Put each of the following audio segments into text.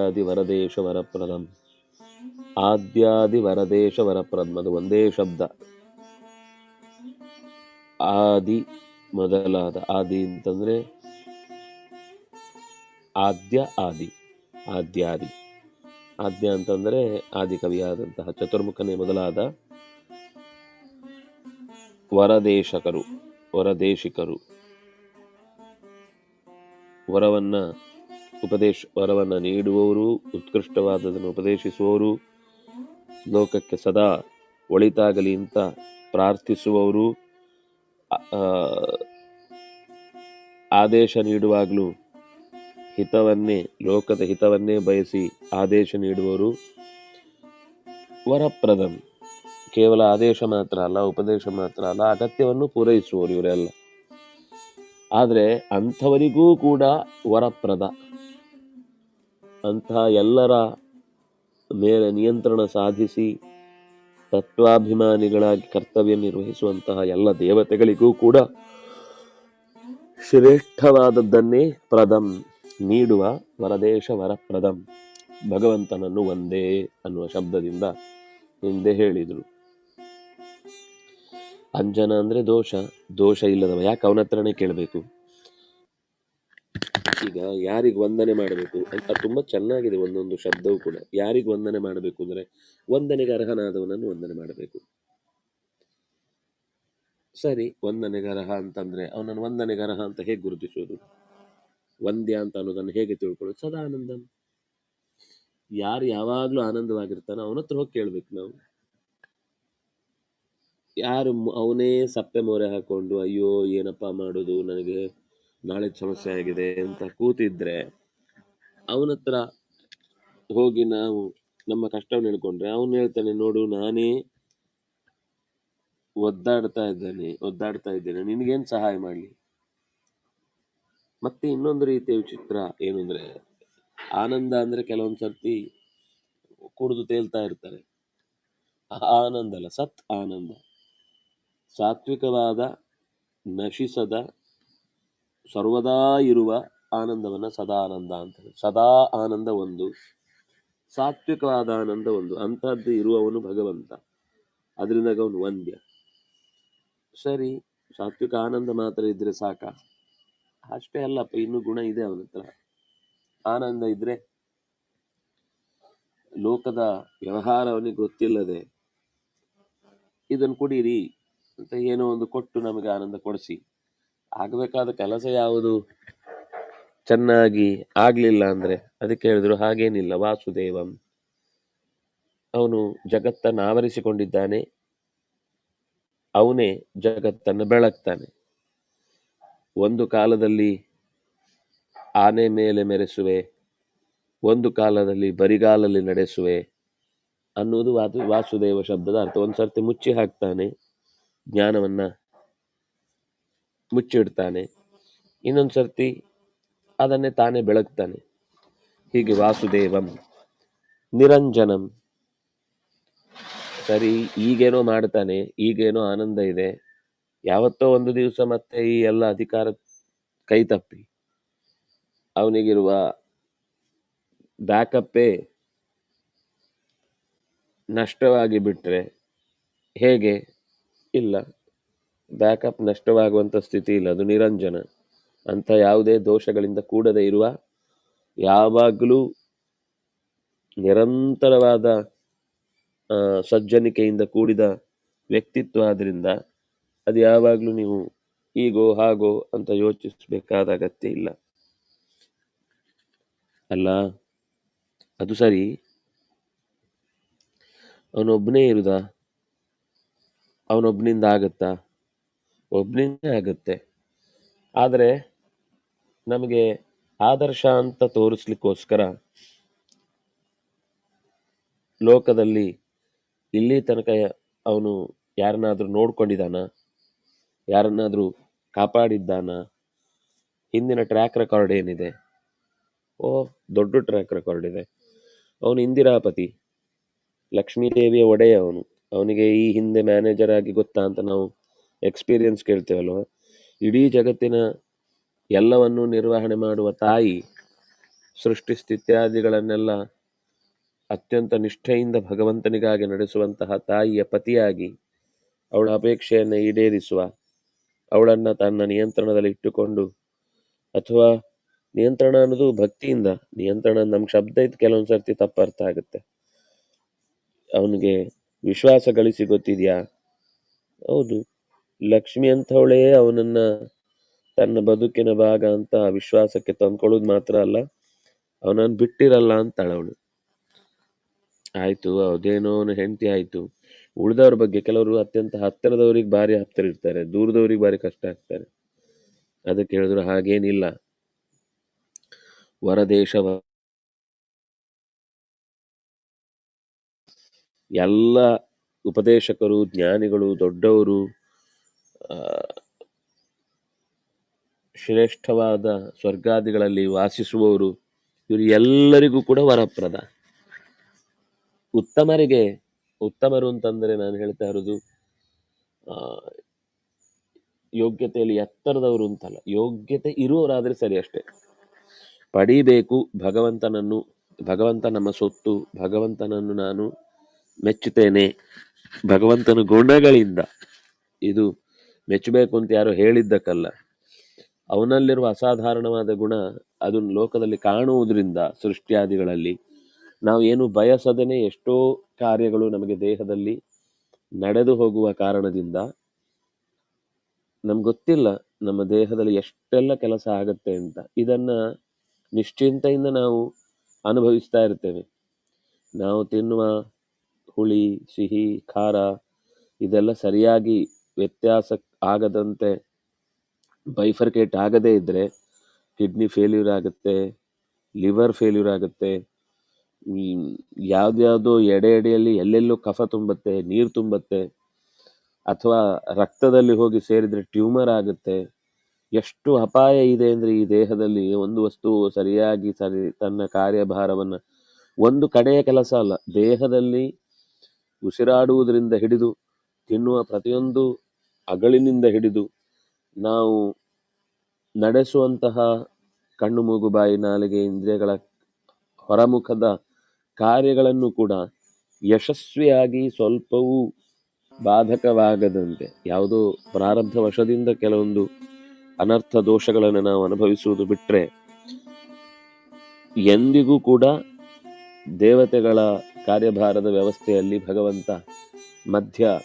ಆದಿ ವರದೇಶ ವರಪ್ರದಂ ಆದ್ಯಾದಿ ವರದೇಶ ವರಪ್ರದಂ ಅದು ಒಂದೇ ಶಬ್ದ. ಆದಿ ಮೊದಲಾದ ಆದಿ ಅಂತಂದ್ರೆ ಆದ್ಯ ಆದಿ, ಆದ್ಯಾದಿ. ಆದ್ಯ ಅಂತಂದ್ರೆ ಆದಿ ಕವಿಯಾದಂತಹ ಚತುರ್ಮುಖನೇ ಮೊದಲಾದ ವರದೇಶಕರು, ವರದೇಶಿಕರು. ವರವನ್ನ ಉಪದೇಶ ವರವನ್ನು ನೀಡುವವರು, ಉತ್ಕೃಷ್ಟವಾದದನ್ನು ಉಪದೇಶಿಸುವವರು, ಲೋಕಕ್ಕೆ ಸದಾ ಒಳಿತಾಗಲಿ ಅಂತ ಪ್ರಾರ್ಥಿಸುವವರು ಆದೇಶ ನೀಡುವಾಗಲೂ ಹಿತವನ್ನೇ, ಲೋಕದ ಹಿತವನ್ನೇ ಬಯಸಿ ಆದೇಶ ನೀಡುವವರು ವರಪ್ರದಂ ಕೇವಲ ಆದೇಶ ಮಾತ್ರ ಅಲ್ಲ, ಉಪದೇಶ ಮಾತ್ರ ಅಲ್ಲ, ಅಗತ್ಯವನ್ನು ಪೂರೈಸುವವರು ಇವರೆಲ್ಲ. ಆದರೆ ಅಂಥವರಿಗೂ ಕೂಡ ವರಪ್ರದ. ಅಂತಹ ಎಲ್ಲರ ಮೇಲೆ ನಿಯಂತ್ರಣ ಸಾಧಿಸಿ ತತ್ವಾಭಿಮಾನಿಗಳಾಗಿ ಕರ್ತವ್ಯ ನಿರ್ವಹಿಸುವಂತಹ ಎಲ್ಲ ದೇವತೆಗಳಿಗೂ ಕೂಡ ಶ್ರೇಷ್ಠವಾದದ್ದನ್ನೇ ಪ್ರದಂ ನೀಡುವ ವರದೇಶ ವರಪ್ರದಂ. ಭಗವಂತನನ್ನು ಒಂದೇ ಅನ್ನುವ ಶಬ್ದದಿಂದ ಹಿಂದೆ ಹೇಳಿದರು. ಅಂಜನ ಅಂದರೆ ದೋಷ ದೋಷ ಇಲ್ಲದವ, ಯಾಕೆ ಅವನ ಹತ್ರನೇ ಕೇಳಬೇಕು? ಈಗ ಯಾರಿಗೆ ವಂದನೆ ಮಾಡಬೇಕು ಅಂತ ತುಂಬಾ ಚೆನ್ನಾಗಿದೆ ಒಂದೊಂದು ಶಬ್ದವೂ ಕೂಡ. ಯಾರಿಗೆ ವಂದನೆ ಮಾಡಬೇಕು ಅಂದ್ರೆ ವಂದನೆಗೆ ಅರ್ಹನಾದವನನ್ನು ವಂದನೆ ಮಾಡಬೇಕು. ಸರಿ, ವಂದನೆಗೆ ಅರ್ಹ ಅಂತಂದ್ರೆ ಅವನನ್ನು ವಂದನೆಗೆ ಅರ್ಹ ಅಂತ ಹೇಗೆ ಗುರುತಿಸೋದು ವಂದ್ಯ ಅಂತ ಅನ್ನೋದನ್ನು ಹೇಗೆ ತಿಳ್ಕೊಳ್ಳೋದು ಸದಾ ಆನಂದಂ. ಯಾರು ಯಾವಾಗಲೂ ಆನಂದವಾಗಿರ್ತಾನೋ ಅವನ ಹತ್ರ ಹೋಗಿ ಕೇಳಬೇಕು ನಾವು. ಯಾರು ಅವನೇ ಸಪ್ಪೆ ಮೊರೆ ಹಾಕೊಂಡು, ಅಯ್ಯೋ, ಏನಪ್ಪ ಮಾಡೋದು? ನನಗೆ ನಾಳೆ ಸಮಸ್ಯೆ ಆಗಿದೆ ಅಂತ ಕೂತಿದ್ರೆ ಅವನ ಹತ್ರ ಹೋಗಿ ನಾವು ನಮ್ಮ ಕಷ್ಟವನ್ನು ಹೇಳ್ಕೊಂಡ್ರೆ ಅವನು ಹೇಳ್ತಾನೆ, ನೋಡು, ನಾನೇ ಒದ್ದಾಡ್ತಾ ಇದ್ದಾನೆ, ಒದ್ದಾಡ್ತಾ ಇದ್ದೇನೆ. ನಿನಗೇನು ಸಹಾಯ ಮಾಡ್ಲಿ? ಮತ್ತೆ ಇನ್ನೊಂದು ರೀತಿಯ ವಿಚಿತ್ರ ಏನು ಅಂದರೆ, ಆನಂದ ಅಂದ್ರೆ ಕೆಲವೊಂದು ಸರ್ತಿ ಕುಡಿದು ತೇಲ್ತಾ ಇರ್ತಾರೆ. ಆನಂದ ಅಲ್ಲ, ಸತ್ ಆನಂದ. ಸಾತ್ವಿಕವಾದ, ನಶಿಸದ ಸರ್ವದಾ ಇರುವ ಆನಂದವನ್ನ ಸದಾ ಆನಂದ ಅಂತಾರೆ. ಸದಾ ಆನಂದ ಒಂದು, ಸಾತ್ವಿಕವಾದ ಆನಂದ ಒಂದು. ಅಂಥದ್ದು ಇರುವವನು ಭಗವಂತ. ಅದರಿಂದ ಅವನು ವಂದ್ಯ ಸರಿ, ಸಾತ್ವಿಕ ಆನಂದ ಮಾತ್ರ ಇದ್ರೆ ಸಾಕ? ಅಷ್ಟೇ ಅಲ್ಲಪ್ಪ, ಇನ್ನು ಗುಣ ಇದೆ ಅವನ ಹತ್ರ. ಆನಂದ ಇದ್ರೆ ಲೋಕದ ವ್ಯವಹಾರ ಅವನಿಗೆ ಗೊತ್ತಿಲ್ಲದೆ ಇದನ್ನು ಕುಡೀರಿ ಅಂತ ಏನೋ ಒಂದು ಕೊಟ್ಟು ನಮಗೆ ಆನಂದ ಕೊಡಿಸಿ. ಆಗಬೇಕಾದ ಕೆಲಸ ಯಾವುದು? ಚೆನ್ನಾಗಿ ಆಗ್ಲಿಲ್ಲ ಅಂದ್ರೆ ಅದಕ್ಕೆ ಹೇಳಿದ್ರು, ಹಾಗೇನಿಲ್ಲ, ವಾಸುದೇವಂ. ಅವನು ಜಗತ್ತನ್ನು ಆವರಿಸಿಕೊಂಡಿದ್ದಾನೆ. ಅವನೇ ಜಗತ್ತನ್ನು ಬೆಳಗ್ತಾನೆ. ಒಂದು ಕಾಲದಲ್ಲಿ ಆನೆ ಮೇಲೆ ಮೆರೆಸುವೆ, ಒಂದು ಕಾಲದಲ್ಲಿ ಬರಿಗಾಲಲ್ಲಿ ನಡೆಸುವೆ ಅನ್ನುವುದು ವಾದು, ವಾಸುದೇವ ಶಬ್ದದ ಅರ್ಥ. ಒಂದು ಸರ್ತಿ ಮುಚ್ಚಿ ಹಾಕ್ತಾನೆ ಜ್ಞಾನವನ್ನ. ಮುಚ್ಚಿಡ್ತಾನೆ. ಇನ್ನೊಂದು ಸರ್ತಿ ಅದನ್ನೇ ತಾನೇ ಬೆಳಗ್ತಾನೆ. ಹೀಗೆ ವಾಸುದೇವಂ ನಿರಂಜನಂ. ಸರಿ, ಈಗೇನೋ ಮಾಡ್ತಾನೆ, ಈಗೇನೋ ಆನಂದ ಇದೆ. ಯಾವತ್ತೋ ಒಂದು ದಿವಸ ಮತ್ತೆ ಈ ಎಲ್ಲ ಅಧಿಕಾರ ಕೈ ತಪ್ಪಿ. ಅವನಿಗಿರುವ ಬ್ಯಾಕಪ್ಪೇ ನಷ್ಟವಾಗಿ ಬಿಟ್ಟರೆ ಹೇಗೆ? ಇಲ್ಲ. ಬ್ಯಾಕಪ್ ನಷ್ಟವಾಗುವಂಥ ಸ್ಥಿತಿ ಇಲ್ಲ. ಅದು ನಿರಂಜನ. ಅಂಥ ಯಾವುದೇ ದೋಷಗಳಿಂದ ಕೂಡದೇ ಇರುವ ಯಾವಾಗಲೂ ನಿರಂತರವಾದ ಸಜ್ಜನಿಕೆಯಿಂದ ಕೂಡಿದ ವ್ಯಕ್ತಿತ್ವ ಆದ್ದರಿಂದ ಅದು ಯಾವಾಗಲೂ ನೀವು ಹೀಗೋ, ಹಾಗೋ ಅಂತ ಯೋಚಿಸಬೇಕಾದ ಅಗತ್ಯ ಇಲ್ಲ. ಅಲ್ಲ, ಅದು ಸರಿ. ಅವನೊಬ್ಬನೇ ಇರುದ? ಅವನೊಬ್ಬನಿಂದ ಆಗತ್ತಾ? ಒಬ್ಬನಿಂದ ಆಗುತ್ತೆ. ಆದರೆ ನಮಗೆ ಆದರ್ಶ ಅಂತ ತೋರಿಸ್ಲಿಕ್ಕೋಸ್ಕರ ಲೋಕದಲ್ಲಿ ಇಲ್ಲಿ ತನಕ ಅವನು ಯಾರನ್ನಾದರೂ ನೋಡ್ಕೊಂಡಿದ್ದಾನ? ಯಾರನ್ನಾದರೂ ಕಾಪಾಡಿದ್ದಾನ? ಹಿಂದಿನ ಟ್ರ್ಯಾಕ್ ರೆಕಾರ್ಡ್ ಏನಿದೆ? ಓ, ದೊಡ್ಡ ಟ್ರ್ಯಾಕ್ ರೆಕಾರ್ಡ್ ಇದೆ. ಅವನು ಇಂದಿರಾಪತಿ. ಲಕ್ಷ್ಮೀದೇವಿಯ ಒಡೆಯ ಅವನು. ಅವನಿಗೆ ಈ ಹಿಂದೆ ಮ್ಯಾನೇಜರ್ ಆಗಿ ಗೊತ್ತಾ ಅಂತ ನಾವು ಎಕ್ಸ್ಪೀರಿಯನ್ಸ್ ಕೇಳ್ತೇವಲ್ವ? ಇಡೀ ಜಗತ್ತಿನ ಎಲ್ಲವನ್ನೂ ನಿರ್ವಹಣೆ ಮಾಡುವ ತಾಯಿ ಸೃಷ್ಟಿ ಸ್ಥಿತ್ಯಾದಿಗಳನ್ನೆಲ್ಲ ಅತ್ಯಂತ ನಿಷ್ಠೆಯಿಂದ ಭಗವಂತನಿಗಾಗಿ ನಡೆಸುವಂತಹ ತಾಯಿಯ ಪತಿಯಾಗಿ ಅವಳ ಅಪೇಕ್ಷೆಯನ್ನು ಈಡೇರಿಸುವ, ಅವಳನ್ನು ತನ್ನ ನಿಯಂತ್ರಣದಲ್ಲಿ ಇಟ್ಟುಕೊಂಡು ಅಥವಾ ನಿಯಂತ್ರಣ ಅನ್ನೋದು ಭಕ್ತಿಯಿಂದ, ನಿಯಂತ್ರಣ ನಮ್ಮ ಶಬ್ದ ಇದ್ದು ಕೆಲವೊಂದು ಸರ್ತಿ ತಪ್ಪರ್ಥ ಆಗುತ್ತೆ. ಅವನಿಗೆ ವಿಶ್ವಾಸ ಗಳಿಸಿ ಗೊತ್ತಿದೆಯಾ? ಹೌದು. ಲಕ್ಷ್ಮಿ ಅಂಥವಳೇ ಅವನನ್ನ ತನ್ನ ಬದುಕಿನ ಭಾಗ ಅಂತ ವಿಶ್ವಾಸಕ್ಕೆ ತಂದ್ಕೊಳ್ಳೋದು ಮಾತ್ರ ಅಲ್ಲ, ಅವನನ್ನ ಬಿಟ್ಟಿರಲ್ಲ ಅಂತಾಳೆ ಅವಳು. ಆಯ್ತು, ಅದೇನೋ ಹೆಂಡತಿ ಆಯ್ತು. ಉಳಿದವ್ರ ಬಗ್ಗೆ ಕೆಲವರು ಅತ್ಯಂತ ಹತ್ತಿರದವ್ರಿಗೆ ಭಾರಿ ಹತ್ತಿರ ಇರ್ತಾರೆ, ದೂರದವ್ರಿಗೆ ಭಾರಿ ಕಷ್ಟ ಆಗ್ತಾರೆ. ಅದಕ್ಕೆ ಹೇಳಿದ್ರು, ಹಾಗೇನಿಲ್ಲ. ಹೊರದೇಶ ಎಲ್ಲ ಉಪದೇಶಕರು, ಜ್ಞಾನಿಗಳು, ದೊಡ್ಡವರು ಶ್ರೇಷ್ಠವಾದ ಸ್ವರ್ಗಾದಿಗಳಲ್ಲಿ ವಾಸಿಸುವವರು ಇವರು ಎಲ್ಲರಿಗೂ ಕೂಡ ವರಪ್ರದ. ಉತ್ತಮರಿಗೆ, ಉತ್ತಮರು ಅಂತಂದರೆ ನಾನು ಹೇಳ್ತಾ ಇರೋದು ಯೋಗ್ಯತೆಯಲ್ಲಿ ಎತ್ತರದವರು ಅಂತಲ್ಲ. ಯೋಗ್ಯತೆ ಇರುವವರಾದರೆ ಸರಿ ಅಷ್ಟೇ. ಪಡಿಬೇಕು, ಭಗವಂತನನ್ನು, ಭಗವಂತ ನಮ್ಮ ಸೊತ್ತು, ಭಗವಂತನನ್ನು ನಾನು ಮೆಚ್ಚುತ್ತೇನೆ. ಭಗವಂತನ ಗುಣಗಳಿಂದ ಇದು ಮೆಚ್ಚಬೇಕು ಅಂತ ಯಾರೋ ಹೇಳಿದ್ದಕ್ಕಲ್ಲ. ಅವನಲ್ಲಿರುವ ಅಸಾಧಾರಣವಾದ ಗುಣ ಅದನ್ನು ಲೋಕದಲ್ಲಿ ಕಾಣುವುದರಿಂದ ಸೃಷ್ಟಿಯಾದಿಗಳಲ್ಲಿ. ನಾವು ಏನು ಬಯಸದನೆ ಎಷ್ಟೋ ಕಾರ್ಯಗಳು ನಮಗೆ ದೇಹದಲ್ಲಿ ನಡೆದು ಹೋಗುವ ಕಾರಣದಿಂದ ನಮ್ಗೆ ಗೊತ್ತಿಲ್ಲ ನಮ್ಮ ದೇಹದಲ್ಲಿ ಎಷ್ಟೆಲ್ಲ ಕೆಲಸ ಆಗತ್ತೆ ಅಂತ. ಇದನ್ನ ನಿಶ್ಚಿಂತೆಯಿಂದ ನಾವು ಅನುಭವಿಸ್ತಾ ಇರ್ತೇವೆ. ನಾವು ತಿನ್ನುವ ಹುಳಿ, ಸಿಹಿ, ಖಾರ ಇದೆಲ್ಲ ಸರಿಯಾಗಿ ವ್ಯತ್ಯಾಸ ಆಗದಂತೆ ಬೈಫರ್ಕೇಟ್ ಆಗದೇ ಇದ್ದರೆ ಕಿಡ್ನಿ ಫೇಲ್ಯೂರ್ ಆಗುತ್ತೆ ಲಿವರ್ ಫೇಲ್ಯೂರ್ ಆಗುತ್ತೆ. ಯಾವುದ್ಯಾವುದೋ ಎಡೆ ಎಡೆಯಲ್ಲಿ ಎಲ್ಲೆಲ್ಲೋ ಕಫ ತುಂಬತ್ತೆ, ನೀರು ತುಂಬತ್ತೆ, ಅಥವಾ ರಕ್ತದಲ್ಲಿ ಹೋಗಿ ಸೇರಿದರೆ ಟ್ಯೂಮರ್ ಆಗುತ್ತೆ. ಎಷ್ಟು ಅಪಾಯ ಇದೆ ಅಂದರೆ ಈ ದೇಹದಲ್ಲಿ ಒಂದು ವಸ್ತು ಸರಿಯಾಗಿ ಸರಿ, ತನ್ನ ಕಾರ್ಯಭಾರವನ್ನು ಒಂದು ಕಡೆಯ ಕೆಲಸ ಅಲ್ಲ, ದೇಹದಲ್ಲಿ ಉಸಿರಾಡುವುದರಿಂದ ಹಿಡಿದು ತಿನ್ನುವ ಪ್ರತಿಯೊಂದು ಅಗಳಿನಿಂದ ಹಿಡಿದು ನಾವು ನಡೆಸುವಂತಹ ಕಣ್ಣು ಮೂಗು ಬಾಯಿ ನಾಲಿಗೆ ಇಂದ್ರಿಯಗಳ ಹೊರಮುಖದ ಕಾರ್ಯಗಳನ್ನು ಕೂಡ ಯಶಸ್ವಿಯಾಗಿ ಸ್ವಲ್ಪವೂ ಬಾಧಕವಾಗದಂತೆ, ಯಾವುದೋ ಪ್ರಾರಬ್ಧ ವಶದಿಂದ ಕೆಲವೊಂದು ಅನರ್ಥ ದೋಷಗಳನ್ನು ನಾವು ಅನುಭವಿಸುವುದು ಬಿಟ್ಟರೆ ಎಂದಿಗೂ ಕೂಡ ದೇವತೆಗಳ ಕಾರ್ಯಭಾರದ ವ್ಯವಸ್ಥೆಯಲ್ಲಿ ಭಗವಂತ ಮಧ್ಯ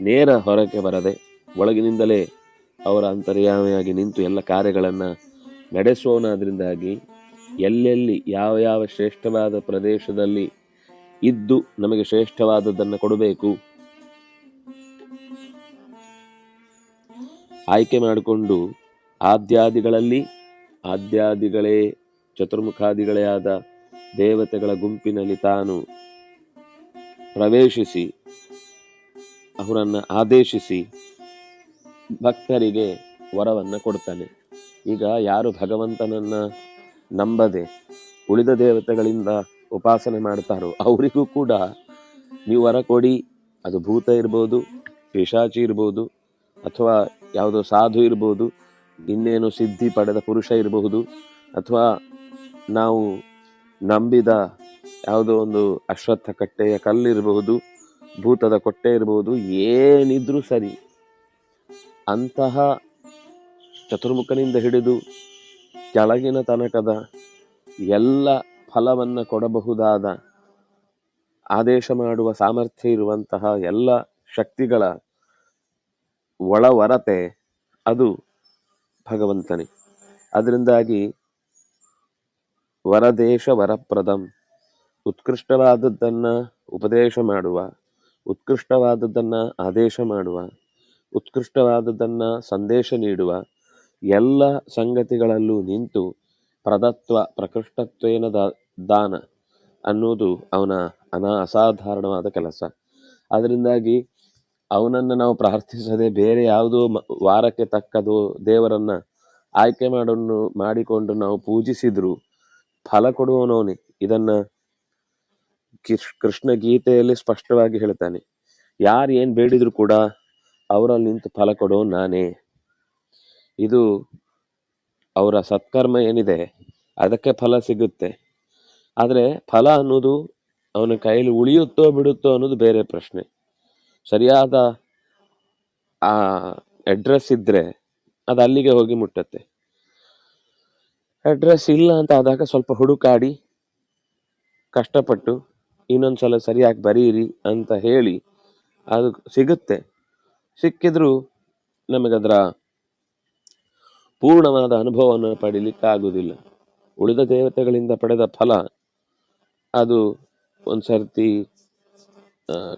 ನೇರ ಹೊರಕ್ಕೆ ಬರದೆ ಒಳಗಿನಿಂದಲೇ ಅವರ ಅಂತರ್ಯಾಮಿಯಾಗಿ ನಿಂತು ಎಲ್ಲ ಕಾರ್ಯಗಳನ್ನು ನಡೆಸೋನಾದ್ರಿಂದಾಗಿ ಎಲ್ಲೆಲ್ಲಿ ಯಾವ ಯಾವ ಶ್ರೇಷ್ಠವಾದ ಪ್ರದೇಶದಲ್ಲಿ ಇದ್ದು ನಮಗೆ ಶ್ರೇಷ್ಠವಾದದ್ದನ್ನು ಕೊಡಬೇಕು ಆಯ್ಕೆ ಮಾಡಿಕೊಂಡು ಆದ್ಯಾದಿಗಳಲ್ಲಿ, ಆದ್ಯಾದಿಗಳೇ ಚತುರ್ಮುಖಾದಿಗಳೇ ಆದ ದೇವತೆಗಳ ಗುಂಪಿನಲ್ಲಿ ತಾನು ಪ್ರವೇಶಿಸಿ ಅವರನ್ನು ಆದೇಶಿಸಿ ಭಕ್ತರಿಗೆ ವರವನ್ನು ಕೊಡ್ತಾನೆ. ಈಗ ಯಾರು ಭಗವಂತನನ್ನು ನಂಬದೆ ಉಳಿದ ದೇವತೆಗಳಿಂದ ಉಪಾಸನೆ ಮಾಡ್ತಾರೋ ಅವರಿಗೂ ಕೂಡ ನೀವು ವರ ಕೊಡಿ. ಅದು ಭೂತ ಇರ್ಬೋದು, ಪಿಶಾಚಿ ಇರ್ಬೋದು, ಅಥವಾ ಯಾವುದೋ ಸಾಧು ಇರ್ಬೋದು, ಇನ್ನೇನು ಸಿದ್ಧಿ ಪಡೆದ ಪುರುಷ ಇರಬಹುದು, ಅಥವಾ ನಾವು ನಂಬಿದ ಯಾವುದೋ ಒಂದು ಅಶ್ವತ್ಥ ಕಟ್ಟೆಯ ಕಲ್ಲಿರಬಹುದು ಭೂತದ ಕೊಟ್ಟೆ ಇರ್ಬೋದು, ಏನಿದ್ರೂ ಸರಿ. ಅಂತಹ ಚತುರ್ಮುಖನಿಂದ ಹಿಡಿದು ಕೆಳಗಿನ ತನಕದ ಎಲ್ಲ ಫಲವನ್ನು ಕೊಡಬಹುದಾದ ಆದೇಶ ಮಾಡುವ ಸಾಮರ್ಥ್ಯ ಇರುವಂತಹ ಎಲ್ಲ ಶಕ್ತಿಗಳ ಒಳವರತೆ ಅದು ಭಗವಂತನೇ. ಅದರಿಂದಾಗಿ ವರದೇಶ ವರಪ್ರದಂ, ಉತ್ಕೃಷ್ಟವಾದದ್ದನ್ನು ಉಪದೇಶ ಮಾಡುವ ಉತ್ಕೃಷ್ಟವಾದದ್ದನ್ನ ಆದೇಶ ಮಾಡುವ, ಉತ್ಕೃಷ್ಟವಾದದ್ದನ್ನ ಸಂದೇಶ ನೀಡುವ ಎಲ್ಲ ಸಂಗತಿಗಳಲ್ಲೂ ನಿಂತು ಪ್ರದತ್ವ ಪ್ರಕೃಷ್ಟತ್ವೇನ ದಾನ ಅನ್ನೋದು ಅವನ ಅನಾ ಅಸಾಧಾರಣವಾದ ಕೆಲಸ. ಅದರಿಂದಾಗಿ ಅವನನ್ನು ನಾವು ಪ್ರಾರ್ಥಿಸದೆ ಬೇರೆ ಯಾವುದೋ ವಾರಕ್ಕೆ ತಕ್ಕದು ದೇವರನ್ನು ಆಯ್ಕೆ ಮಾಡನ್ನು ಮಾಡಿಕೊಂಡು ನಾವು ಪೂಜಿಸಿದರೂ ಫಲ ಕೊಡುವವನವನೇ. ಇದನ್ನ ಕೃಷ್- ಕೃಷ್ಣ ಗೀತೆಯಲ್ಲಿ ಸ್ಪಷ್ಟವಾಗಿ ಹೇಳ್ತಾನೆ, ಯಾರು ಏನ್ ಬೇಡಿದ್ರು ಕೂಡ ಅವರಲ್ಲಿ ನಿಂತು ಫಲ ಕೊಡೋ ನಾನೇ. ಇದು ಅವರ ಸತ್ಕರ್ಮ ಏನಿದೆ, ಅದಕ್ಕೆ ಫಲ ಸಿಗುತ್ತೆ. ಆದರೆ ಫಲ ಅನ್ನೋದು ಅವನ ಕೈಯಲ್ಲಿ ಉಳಿಯುತ್ತೋ ಬಿಡುತ್ತೋ ಅನ್ನೋದು ಬೇರೆ ಪ್ರಶ್ನೆ. ಸರಿಯಾದ, ಆ ಅಡ್ರೆಸ್ ಇದ್ರೆ ಅದು ಅಲ್ಲಿಗೆ ಹೋಗಿ ಮುಟ್ಟತ್ತೆ. ಅಡ್ರೆಸ್ ಇಲ್ಲ ಅಂತ ಆದಾಗ ಸ್ವಲ್ಪ ಹುಡುಕಾಡಿ, ಕಷ್ಟಪಟ್ಟು ಇನ್ನೊಂದ್ಸಲ ಸರಿಯಾಗಿ ಬರೀರಿ ಅಂತ ಹೇಳಿ ಅದು ಸಿಗುತ್ತೆ. ಸಿಕ್ಕಿದ್ರೂ ನಮಗದರ ಪೂರ್ಣವಾದ ಅನುಭವವನ್ನು ಪಡೀಲಿಕ್ಕೆ ಆಗುವುದಿಲ್ಲ ಉಳಿದ ದೇವತೆಗಳಿಂದ ಪಡೆದ ಫಲ, ಅದು ಒಂದು ಸರ್ತಿ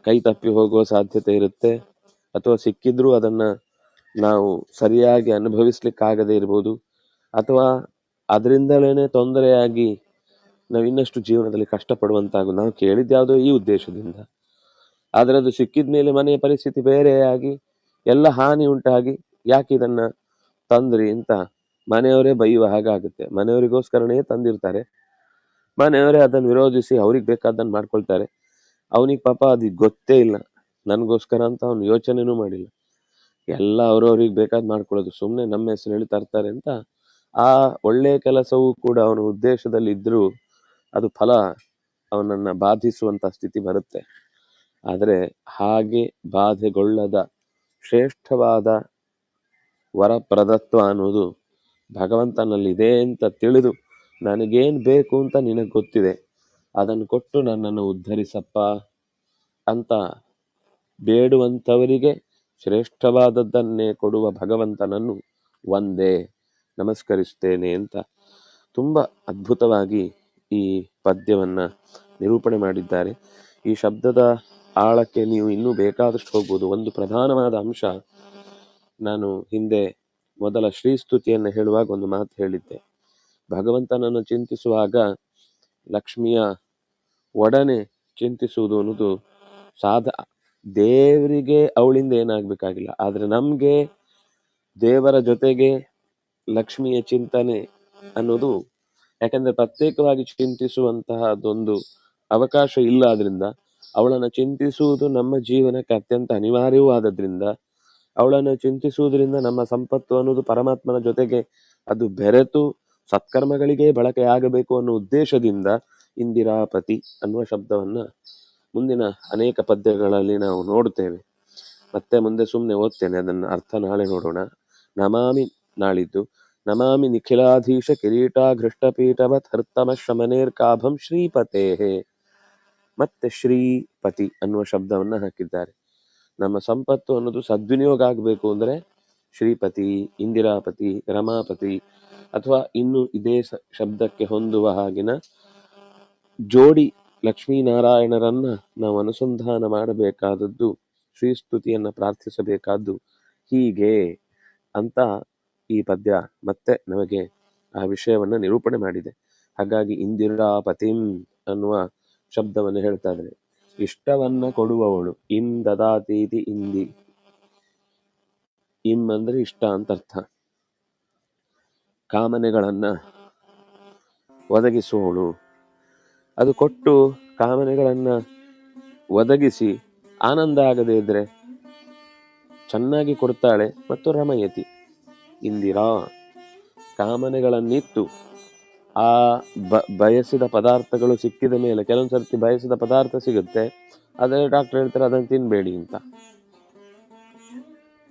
ಕೈ ತಪ್ಪಿ ಹೋಗುವ ಸಾಧ್ಯತೆ ಇರುತ್ತೆ. ಅಥವಾ ಸಿಕ್ಕಿದ್ರೂ ಅದನ್ನು ನಾವು ಸರಿಯಾಗಿ ಅನುಭವಿಸ್ಲಿಕ್ಕಾಗದೇ ಇರ್ಬೋದು. ಅಥವಾ ಅದರಿಂದಲೇ ತೊಂದರೆಯಾಗಿ ನಾವು ಇನ್ನಷ್ಟು ಜೀವನದಲ್ಲಿ ಕಷ್ಟಪಡುವಂತಾಗುದು ನಾವು ಕೇಳಿದ್ಯಾವುದೋ ಈ ಉದ್ದೇಶದಿಂದ. ಆದರೆ ಅದು ಸಿಕ್ಕಿದ ಮೇಲೆ ಮನೆಯ ಪರಿಸ್ಥಿತಿ ಬೇರೆಯಾಗಿ ಎಲ್ಲ ಹಾನಿ ಉಂಟಾಗಿ, ಯಾಕೆ ಇದನ್ನ ತಂದ್ರಿ ಅಂತ ಮನೆಯವರೇ ಬೈಯುವ ಹಾಗಾಗುತ್ತೆ ಮನೆಯವರಿಗೋಸ್ಕರನೇ ತಂದಿರ್ತಾರೆ. ಮನೆಯವರೇ ಅದನ್ನು ವಿರೋಧಿಸಿ ಅವ್ರಿಗೆ ಬೇಕಾದ್ದನ್ನು ಮಾಡ್ಕೊಳ್ತಾರೆ. ಅವನಿಗೆ ಪಾಪ ಅದು ಗೊತ್ತೇ ಇಲ್ಲ. ನನಗೋಸ್ಕರ ಅಂತ ಅವನು ಯೋಚನೆನೂ ಮಾಡಿಲ್ಲ. ಎಲ್ಲ ಅವ್ರವ್ರಿಗೆ ಬೇಕಾದ್ ಮಾಡ್ಕೊಳ್ಳೋದು. ಸುಮ್ಮನೆ ನಮ್ಮ ಹೆಸರು ಹೇಳಿ ತರ್ತಾರೆ ಅಂತ ಆ ಒಳ್ಳೆಯ ಕೆಲಸವೂ ಕೂಡ ಅವನ ಉದ್ದೇಶದಲ್ಲಿ ಇದ್ರೂ ಅದು ಫಲ ಅವನನ್ನ ಬಾಧಿಸುವಂತ ಸ್ಥಿತಿ ಬರುತ್ತೆ. ಆದರೆ ಹಾಗೆ ಬಾಧೆಗೊಳ್ಳದ ಶ್ರೇಷ್ಠವಾದ ವರಪ್ರದತ್ವ ಅನ್ನೋದು ಭಗವಂತನಲ್ಲಿದೆ ಅಂತ ತಿಳಿದು ನನಗೇನು ಬೇಕು ಅಂತ ನಿನಗೆ ಗೊತ್ತಿದೆ, ಅದನ್ನು ಕೊಟ್ಟು ನನ್ನನ್ನು ಉದ್ಧರಿಸಪ್ಪ ಅಂತ ಬೇಡುವಂಥವರಿಗೆ ಶ್ರೇಷ್ಠವಾದದ್ದನ್ನೇ ಕೊಡುವ ಭಗವಂತನನ್ನು ಒಂದೇ ನಮಸ್ಕರಿಸ್ತೇನೆ ಅಂತ ತುಂಬ ಅದ್ಭುತವಾಗಿ ಈ ಪದ್ಯವನ್ನ ನಿರೂಪಣೆ ಮಾಡಿದ್ದಾರೆ. ಈ ಶಬ್ದದ ಆಳಕ್ಕೆ ನೀವು ಇನ್ನೂ ಬೇಕಾದಷ್ಟು ಹೋಗ್ಬೋದು. ಒಂದು ಪ್ರಧಾನವಾದ ಅಂಶ ನಾನು ಹಿಂದೆ ಮೊದಲ ಶ್ರೀಸ್ತುತಿಯನ್ನು ಹೇಳುವಾಗ ಒಂದು ಮಾತು ಹೇಳಿದ್ದೆ. ಭಗವಂತನನ್ನು ಚಿಂತಿಸುವಾಗ ಲಕ್ಷ್ಮಿಯ ಒಡನೆ ಚಿಂತಿಸುವುದು ಅನ್ನೋದು ಸಾಧ, ದೇವರಿಗೆ ಅವಳಿಂದ ಏನಾಗಬೇಕಾಗಿಲ್ಲ. ಆದರೆ ನಮಗೆ ದೇವರ ಜೊತೆಗೆ ಲಕ್ಷ್ಮಿಯ ಚಿಂತನೆ ಅನ್ನೋದು ಯಾಕಂದ್ರೆ ಪ್ರತ್ಯೇಕವಾಗಿ ಚಿಂತಿಸುವಂತಹದೊಂದು ಅವಕಾಶ ಇಲ್ಲ ಆದ್ರಿಂದ ಅವಳನ್ನು ಚಿಂತಿಸುವುದು ನಮ್ಮ ಜೀವನಕ್ಕೆ ಅತ್ಯಂತ ಅನಿವಾರ್ಯವೂ ಆದದ್ರಿಂದ ಅವಳನ್ನು ಚಿಂತಿಸುವುದರಿಂದ ನಮ್ಮ ಸಂಪತ್ತು ಅನ್ನೋದು ಪರಮಾತ್ಮನ ಜೊತೆಗೆ ಅದು ಬೆರೆತು ಸತ್ಕರ್ಮಗಳಿಗೆ ಬಳಕೆಯಾಗಬೇಕು ಅನ್ನೋ ಉದ್ದೇಶದಿಂದ ಇಂದಿರಾಪತಿ ಅನ್ನುವ ಶಬ್ದವನ್ನ ಮುಂದಿನ ಅನೇಕ ಪದ್ಯಗಳಲ್ಲಿ ನಾವು ನೋಡುತ್ತೇವೆ. ಮತ್ತೆ ಮುಂದೆ ಸುಮ್ಮನೆ ಓದ್ತೇನೆ, ಅದನ್ನ ಅರ್ಥ ನಾಳೆ ನೋಡೋಣ. ನಮಾಮಿ ನಾಳಿದ್ದು. ನಮಾಮಿ ನಿಖಿಲಾಧೀಶ ಕಿರೀಟಾಘೃಷ್ಟಪೀಠವತ್ಹರ್ತಮಶ್ರಮನೇರ್ಕಾಭಂ ಶ್ರೀಪತೇ ಮತ್ತೆ ಶ್ರೀಪತಿ ಅನ್ನುವ ಶಬ್ದವನ್ನು ಹಾಕಿದ್ದಾರೆ. ನಮ್ಮ ಸಂಪತ್ತು ಅನ್ನೋದು ಸದ್ವಿನಿಯೋಗ ಆಗಬೇಕು ಅಂದರೆ ಶ್ರೀಪತಿ, ಇಂದಿರಾಪತಿ, ರಮಾಪತಿ ಅಥವಾ ಇನ್ನು ಇದೇ ಶಬ್ದಕ್ಕೆ ಹೊಂದುವ ಹಾಗಿನ ಜೋಡಿ ಲಕ್ಷ್ಮೀನಾರಾಯಣರನ್ನ ನಾವು ಅನುಸಂಧಾನ ಮಾಡಬೇಕಾದದ್ದು ಶ್ರೀಸ್ತುತಿಯನ್ನು ಪ್ರಾರ್ಥಿಸಬೇಕಾದ್ದು ಹೀಗೆ ಅಂತ ಈ ಪದ್ಯ ಮತ್ತೆ ನಮಗೆ ಆ ವಿಷಯವನ್ನ ನಿರೂಪಣೆ ಮಾಡಿದೆ. ಹಾಗಾಗಿ ಇಂದಿರಾ ಪತಿಂ ಅನ್ನುವ ಶಬ್ದವನ್ನು ಹೇಳ್ತಾ ಇದ್ದಾರೆ. ಇಷ್ಟವನ್ನ ಕೊಡುವವಳು ಇಂ ದದಾತೀತಿ ಇಂದಿ. ಇಂ ಅಂದ್ರೆ ಇಷ್ಟ ಅಂತ ಅರ್ಥ. ಕಾಮನೆಗಳನ್ನ ಒದಗಿಸುವವಳು. ಅದು ಕೊಟ್ಟು ಕಾಮನೆಗಳನ್ನ ಒದಗಿಸಿ ಆನಂದ ಆಗದೇ ಇದ್ರೆ ಚೆನ್ನಾಗಿ ಕೊಡ್ತಾಳೆ ಮತ್ತು ರಮಯತಿ. ಇಂದಿರಾ, ಕಾಮನೆಗಳನ್ನಿತ್ತು. ಆ ಬ, ಬಯಸಿದ ಪದಾರ್ಥಗಳು ಸಿಕ್ಕಿದ ಮೇಲೆ ಕೆಲವೊಂದು ಸರ್ತಿ ಬಯಸಿದ ಪದಾರ್ಥ ಸಿಗುತ್ತೆ. ಆದರೆ ಡಾಕ್ಟರ್ ಹೇಳ್ತಾರೆ, ಅದನ್ನು ತಿನ್ನಬೇಡಿ ಅಂತ.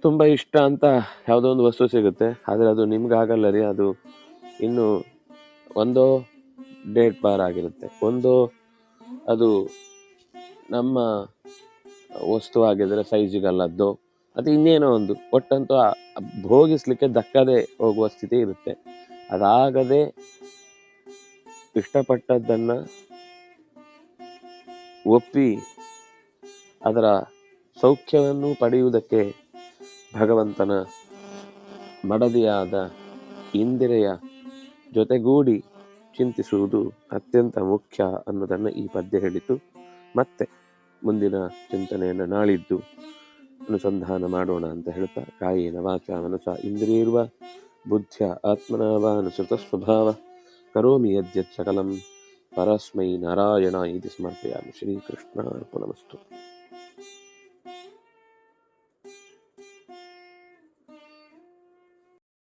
ತುಂಬ ಇಷ್ಟ ಅಂತ ಯಾವುದೋ ಒಂದು ವಸ್ತು ಸಿಗುತ್ತೆ. ಆದರೆ ಅದು ನಿಮ್ಗೆ ಆಗಲ್ಲ ರೀ ಅದು ಇನ್ನು ಒಂದೋ ಡೇಟ್ ಬಾರ್ ಆಗಿರುತ್ತೆ. ಒಂದು ಅದು ನಮ್ಮ ವಸ್ತು ಆಗಿದ್ರೆ ಸೈಜಿಗಲ್ಲದ್ದು ಅದು ಇನ್ನೇನೋ ಒಂದು. ಒಟ್ಟಂತೂ ಭೋಗಿಸ್ಲಿಕ್ಕೆ ದಕ್ಕದೆ ಹೋಗುವ ಸ್ಥಿತಿ ಇರುತ್ತೆ. ಅದಾಗದೆ ಇಷ್ಟಪಟ್ಟದ್ದನ್ನು ಒಪ್ಪಿ ಅದರ ಸೌಖ್ಯವನ್ನು ಪಡೆಯುವುದಕ್ಕೆ ಭಗವಂತನ ಮಡದಿಯಾದ ಇಂದಿರೆಯ ಜೊತೆಗೂಡಿ ಚಿಂತಿಸುವುದು ಅತ್ಯಂತ ಮುಖ್ಯ ಅನ್ನೋದನ್ನು ಈ ಪದ್ಯ ಹೇಳಿತು ಮತ್ತೆ ಮುಂದಿನ ಚಿಂತನೆಯನ್ನು ನಾಳಿದ್ದು ಅನುಸಂಧಾನ ಮಾಡೋಣ ಅಂತ ಹೇಳ್ತಾ ಕಾಯೇನ ವಾಚ ಮನಸ ಇಂದ್ರಿಯರ್ವ ಬುದ್ಧ್ಯ ಆತ್ಮನಾವ ಅನುಸೃತ ಸ್ವಭಾವ ಕರೋಮಿ ಯದ್ಯತ್ ಸಕಲಂ ಪರಸ್ಮೈ ನಾರಾಯಣ ಇತಿ ಸಮರ್ಪಯಾಮಿ ಶ್ರೀಕೃಷ್ಣ ಅರ್ಪಣಮಸ್ತು